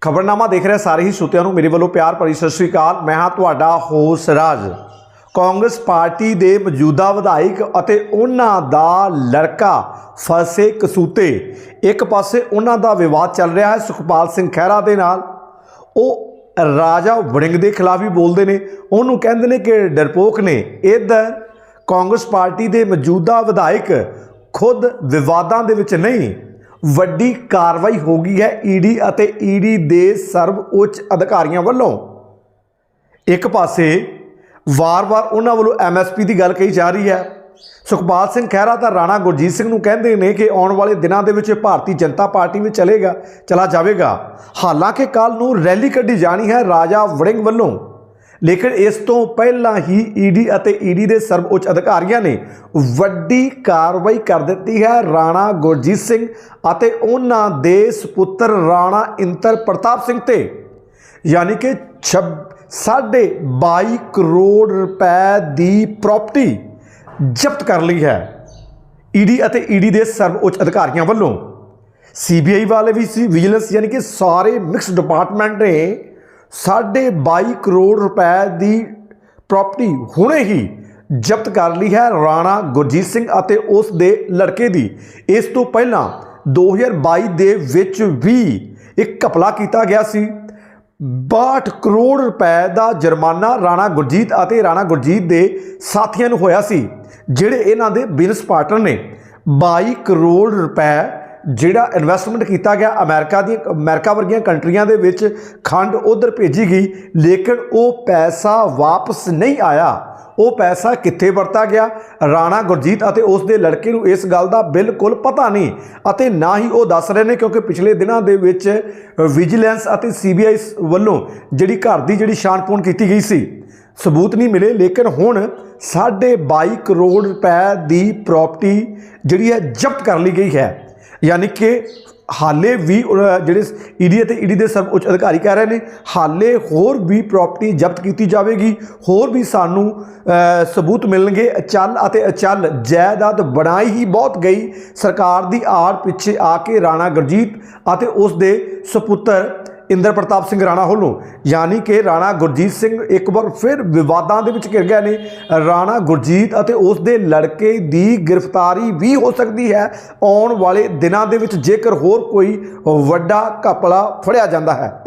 ਖਬਰਨਾਮਾ ਦੇਖ ਰਹੇ ਸਾਰੇ ਹੀ ਸਰੋਤਿਆਂ ਨੂੰ ਮੇਰੇ ਵੱਲੋਂ ਪਿਆਰ ਭਰੀ ਸਤਿ ਸ੍ਰੀ ਅਕਾਲ। ਮੈਂ ਹਾਂ ਤੁਹਾਡਾ ਹੋਸ ਰਾਜ। ਕਾਂਗਰਸ ਪਾਰਟੀ ਦੇ ਮੌਜੂਦਾ ਵਿਧਾਇਕ ਅਤੇ ਉਹਨਾਂ ਦਾ ਲੜਕਾ ਫਸੇ ਕਸੂਤੇ। ਇੱਕ ਪਾਸੇ ਉਹਨਾਂ ਦਾ ਵਿਵਾਦ ਚੱਲ ਰਿਹਾ ਹੈ ਸੁਖਪਾਲ ਸਿੰਘ ਖਹਿਰਾ ਦੇ ਨਾਲ। ਉਹ ਰਾਜਾ ਵੜਿੰਗ ਦੇ ਖਿਲਾਫ ਵੀ ਬੋਲਦੇ ਨੇ। ਉਹਨੂੰ ਕਹਿੰਦੇ ਨੇ ਕਿ ਡਰਪੋਕ ਨੇ। ਇੱਧਰ ਕਾਂਗਰਸ ਪਾਰਟੀ ਦੇ ਮੌਜੂਦਾ ਵਿਧਾਇਕ ਖੁਦ ਵਿਵਾਦਾਂ ਦੇ ਵਿੱਚ ਨਹੀਂ ਵੱਡੀ ਕਾਰਵਾਈ ਹੋ ਗਈ ਹੈ ਈਡੀ ਅਤੇ ਈਡੀ ਦੇ ਸਰਵ ਉੱਚ ਅਧਿਕਾਰੀਆਂ ਵੱਲੋਂ। ਇੱਕ ਪਾਸੇ ਵਾਰ-ਵਾਰ ਉਹਨਾਂ ਵੱਲੋਂ ਐਮਐਸਪੀ ਦੀ ਗੱਲ ਕਹੀ ਜਾ ਰਹੀ ਹੈ। ਸੁਖਪਾਲ ਸਿੰਘ ਖਹਿਰਾ ਤਾਂ ਰਾਣਾ ਗੁਰਜੀਤ ਸਿੰਘ ਨੂੰ ਕਹਿੰਦੇ ਨੇ ਕਿ ਆਉਣ ਵਾਲੇ ਦਿਨਾਂ ਦੇ ਵਿੱਚ ਭਾਰਤੀ ਜਨਤਾ ਪਾਰਟੀ ਵਿੱਚ ਚਲੇਗਾ, ਚਲਾ ਜਾਵੇਗਾ। ਹਾਲਾਂਕਿ ਕੱਲ ਨੂੰ ਰੈਲੀ ਕੱਢੀ ਜਾਣੀ ਹੈ ਰਾਜਾ ਵੜਿੰਗ ਵੱਲੋਂ। ਲੇਕਿਨ ਇਸ ਤੋਂ ਪਹਿਲਾਂ ਹੀ ਈਡੀ ਅਤੇ ਈਡੀ ਦੇ ਸਰਵਉੱਚ ਅਧਿਕਾਰੀਆਂ ਨੇ ਵੱਡੀ ਕਾਰਵਾਈ ਕਰ ਦਿੱਤੀ ਹੈ। ਰਾਣਾ ਗੁਰਜੀਤ ਸਿੰਘ ਅਤੇ ਉਹਨਾਂ ਦੇ ਸੁਪੁੱਤਰ ਰਾਣਾ ਇੰਤਰ ਪ੍ਰਤਾਪ ਸਿੰਘ ਤੇ। ਯਾਨੀ ਕਿ 22 ਕਰੋੜ ਰੁਪਏ ਦੀ ਪ੍ਰਾਪਰਟੀ ਜ਼ਬਤ ਕਰ ਲਈ ਹੈ ਈਡੀ ਅਤੇ ਈਡੀ ਦੇ ਸਰਵਉੱਚ ਅਧਿਕਾਰੀਆਂ ਵੱਲੋਂ। ਸੀਬੀਆਈ ਵਾਲੇ ਵੀ ਸੀ, ਵਿਜੀਲੈਂਸ ਯਾਨੀ ਕਿ ਸਾਰੇ ਮਿਕਸ ਡਿਪਾਰਟਮੈਂਟ ਨੇ 22 ਕਰੋੜ ਰੁਪਏ ਦੀ ਪ੍ਰਾਪਰਟੀ ਹੁਣੇ ਹੀ ਜ਼ਬਤ ਕਰ ਲਈ ਹੈ ਰਾਣਾ ਗੁਰਜੀਤ ਸਿੰਘ ਅਤੇ ਉਸ ਦੇ ਲੜਕੇ ਦੀ। ਇਸ ਤੋਂ ਪਹਿਲਾਂ 2022 ਦੇ ਵਿੱਚ ਵੀ ਇੱਕ ਘਪਲਾ ਕੀਤਾ ਗਿਆ ਸੀ। 62 ਕਰੋੜ ਰੁਪਏ ਦਾ ਜੁਰਮਾਨਾ ਰਾਣਾ ਗੁਰਜੀਤ ਅਤੇ ਰਾਣਾ ਗੁਰਜੀਤ ਦੇ ਸਾਥੀਆਂ ਨੂੰ ਹੋਇਆ ਸੀ, ਜਿਹੜੇ ਇਹਨਾਂ ਦੇ ਬਿਜ਼ਨਸ ਪਾਰਟਨਰ ਨੇ। 22 ਕਰੋੜ ਰੁਪਏ ਜਿਹੜਾ ਇਨਵੈਸਟਮੈਂਟ ਕੀਤਾ ਗਿਆ ਅਮਰੀਕਾ ਦੀ, ਅਮਰੀਕਾ ਵਰਗੀਆਂ ਕੰਟਰੀਆਂ ਦੇ ਵਿੱਚ ਖੰਡ ਉਧਰ ਭੇਜੀ ਗਈ, ਲੇਕਿਨ ਉਹ ਪੈਸਾ ਵਾਪਸ ਨਹੀਂ ਆਇਆ। ਉਹ ਪੈਸਾ ਕਿੱਥੇ ਵਰਤਾ ਗਿਆ? ਰਾਣਾ ਗੁਰਜੀਤ ਅਤੇ ਉਸ ਦੇ ਲੜਕੇ ਨੂੰ ਇਸ ਗੱਲ ਦਾ ਬਿਲਕੁਲ ਪਤਾ ਨਹੀਂ ਅਤੇ ਨਾ ਹੀ ਉਹ ਦੱਸ ਰਹੇ ਨੇ ਕਿਉਂਕਿ ਪਿਛਲੇ ਦਿਨਾਂ ਦੇ ਵਿੱਚ ਵਿਜੀਲੈਂਸ ਅਤੇ ਸੀਬੀਆਈ ਵੱਲੋਂ ਜਿਹੜੀ ਘਰ ਦੀ ਜਿਹੜੀ ਛਾਣਪੂਣ ਕੀਤੀ ਗਈ ਸੀ, ਸਬੂਤ ਨਹੀਂ ਮਿਲੇ, ਲੇਕਿਨ ਹੁਣ 22 ਕਰੋੜ ਰੁਪਏ ਦੀ ਪ੍ਰਾਪਰਟੀ ਜਿਹੜੀ ਹੈ ਜ਼ਬਤ ਕਰ ਲਈ ਗਈ ਹੈ। ਯਾਨੀ ਕਿ ਹਾਲੇ ਵੀ ਉਹ ਜਿਹੜੇ ਈਡੀ ਅਤੇ ਈਡੀ ਦੇ ਸਰਵ ਉੱਚ ਅਧਿਕਾਰੀ ਕਹਿ ਰਹੇ ਨੇ, ਹਾਲੇ ਹੋਰ ਵੀ ਪ੍ਰਾਪਰਟੀ ਜ਼ਬਤ ਕੀਤੀ ਜਾਵੇਗੀ, ਹੋਰ ਵੀ ਸਾਨੂੰ ਸਬੂਤ ਮਿਲਣਗੇ। ਅਚਲ ਅਤੇ ਅਚਲ ਜਾਇਦਾਦ ਬਣਾਈ ਹੀ ਬਹੁਤ ਗਈ। ਸਰਕਾਰ ਦੀ ਆੜ ਪਿੱਛੇ ਆ ਕੇ ਰਾਣਾ ਗੁਰਜੀਤ ਅਤੇ ਉਸ ਦੇ ਸੁਪੁੱਤਰ ਇੰਦਰ ਪ੍ਰਤਾਪ ਸਿੰਘ ਰਾਣਾ ਵੱਲੋਂ, ਯਾਨੀ ਕਿ ਰਾਣਾ ਗੁਰਜੀਤ ਸਿੰਘ ਇੱਕ ਵਾਰ ਫਿਰ ਵਿਵਾਦਾਂ ਦੇ ਵਿੱਚ ਘਿਰ ਗਏ ਨੇ। ਰਾਣਾ ਗੁਰਜੀਤ ਅਤੇ ਉਸ ਦੇ ਲੜਕੇ ਦੀ ਗ੍ਰਿਫਤਾਰੀ ਵੀ ਹੋ ਸਕਦੀ ਹੈ। ਆਉਣ ਵਾਲੇ ਦਿਨਾਂ ਦੇ ਵਿੱਚ ਜੇਕਰ ਹੋਰ ਕੋਈ ਵੱਡਾ ਘਪਲਾ ਫੜਿਆ ਜਾਂਦਾ ਹੈ